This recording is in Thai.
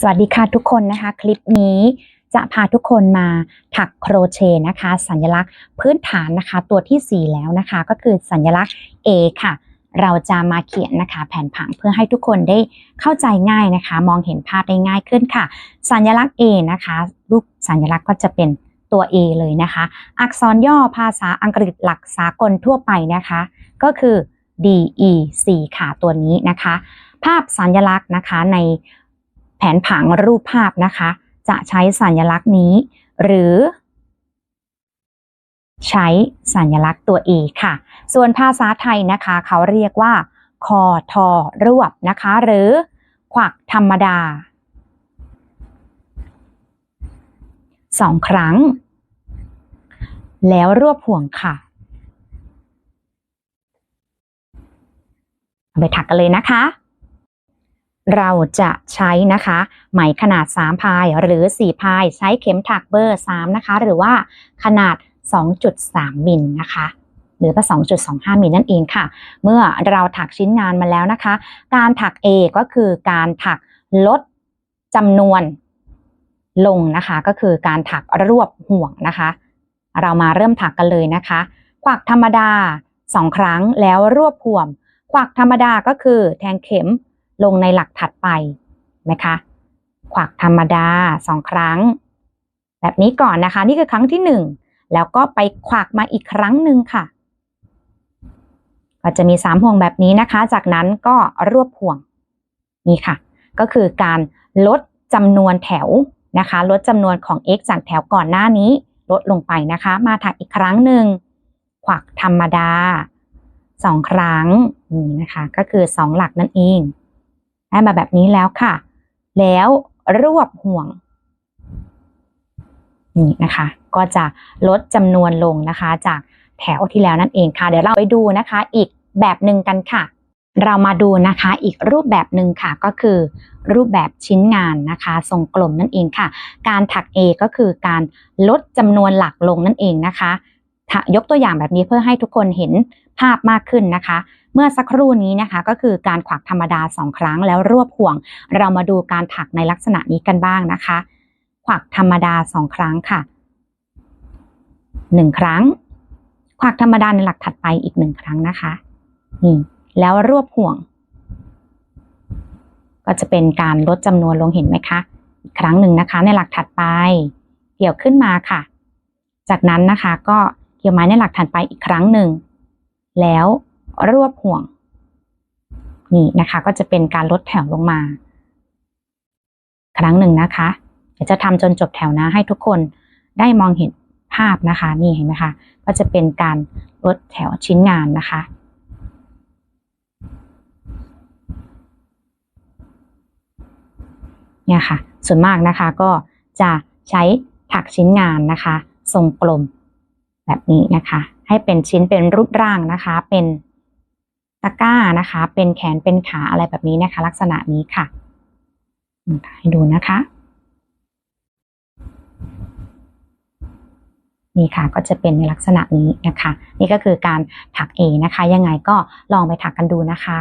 สวัสดีค่ะทุกคนนะคะ คลิปนี้จะพาทุกคนมาถักโครเชต์นะคะ สัญลักษณ์พื้นฐานนะคะ ตัวที่ 4 แล้วนะคะ ก็คือสัญลักษณ์ A ค่ะ เราจะมาเขียนนะคะ แผนผังเพื่อให้ทุกคนได้เข้าใจง่ายนะคะ มองเห็นภาพได้ง่ายขึ้นค่ะ สัญลักษณ์ A นะคะ รูปสัญลักษณ์ก็จะเป็นตัว A เลยนะคะ อักษรย่อภาษาอังกฤษหลักสากลทั่วไปนะคะ ก็คือ D E C ค่ะตัวนี้นะคะ ภาพสัญลักษณ์นะคะใน นผังรูปภาพนะคะ จะใช้สัญลักษณ์นี้ หรือ ใช้สัญลักษณ์ตัว E ค่ะ ส่วนภาษาไทยนะคะ เขาเรียกว่า คอทอรวบนะคะ หรือ ขวักธรรมดาสองครั้ง แล้วรวบห่วงค่ะไปถักกันเลยนะคะ เราจะใช้นะคะไหมขนาด 3 พายหรือ 4 พาย ใช้เข็มถักเบอร์ 3 นะคะ หรือว่าขนาด 2.3 มิลนะคะ หรือว่า 2.25 มิลนั่นเองค่ะ เมื่อเราถักชิ้นงานมาแล้วนะคะ การถัก A ก็คือการถักลดจำนวนลงนะคะ ก็คือการถักรวบห่วงนะคะ เรามาเริ่มถักกันเลยนะคะควักธรรมดา 2 ครั้งแล้วรวบห่วงควักธรรมดาก็คือแทงเข็ม ลงในหลักถัดไปนะคะ ขวักธรรมดาสองครั้ง แบบนี้ก่อนนะคะ นี่คือครั้งที่หนึ่งแล้วก็ไปขวักมาอีกครั้งหนึ่งค่ะ ก็จะมีสามห่วงแบบนี้นะคะ จากนั้นก็รวบห่วงนี่ค่ะ ก็คือการลดจำนวนแถวนะคะ ลดจำนวนของ x จากแถวก่อนหน้านี้ ลดลงไปนะคะ มาถักอีกครั้งหนึ่งขวักธรรมดาสองครั้งนี่นะคะ ก็คือสองหลักนั่นเอง ได้มาแบบนี้แล้วค่ะ แล้วรวบห่วงนี่นะคะ ก็จะลดจำนวนลงนะคะ จากแถวที่แล้วนั่นเองค่ะ เดี๋ยวเราไปดูนะคะ อีกแบบหนึ่งกันค่ะ เรามาดูนะคะอีกรูปแบบหนึ่งค่ะก็คือ รูปแบบชิ้นงานนะคะ ทรงกลมนั่นเองค่ะ การถัก A ก็คือการลดจำนวนหลักลงนั่นเองนะคะถ้ายกตัวอย่างแบบนี้เพื่อให้ทุกคนเห็นภาพมากขึ้นนะคะ เมื่อสักครู่นี้นะคะ ก็คือการขวักธรรมดาสองครั้งแล้วรวบห่วง เรามาดูการถักในลักษณะนี้กันบ้างนะคะ ขวักธรรมดาสองครั้งค่ะหนึ่งครั้ง ขวักธรรมดาในหลักถัดไปอีกหนึ่งครั้งนะคะนี่แล้วรวบห่วง ก็จะเป็นการลดจำนวนลงเห็นไหมคะ อีกครั้งหนึ่งนะคะ ในหลักถัดไป เกี่ยวขึ้นมาค่ะ จากนั้นนะคะก็เกี่ยวไม้ในหลักถัดไปอีกครั้งหนึ่งแล้ว รวบห่วง นี่นะคะ ก็จะเป็นการลดแถวลงมา ครั้งหนึ่งนะคะเดี๋ยวจะทำจนจบแถวนะ ให้ทุกคนได้มองเห็นภาพนะคะ นี่เห็นไหมคะก็จะเป็นการลดแถวชิ้นงานนะคะเนี่ยค่ะ ส่วนมากนะคะก็จะใช้ถักชิ้นงานนะคะ ทรงกลมแบบนี้นะคะ ให้เป็นชิ้นเป็นรูปร่างนะคะ เป็น ตะกร้านะคะ เป็นแขนเป็นขาอะไรแบบนี้นะคะ ลักษณะนี้ค่ะ ให้ดูนะคะ นี่ค่ะก็จะเป็นในลักษณะนี้นะคะ นี่ก็คือการถักเองนะคะ ยังไงก็ลองไปถักกันดูนะคะ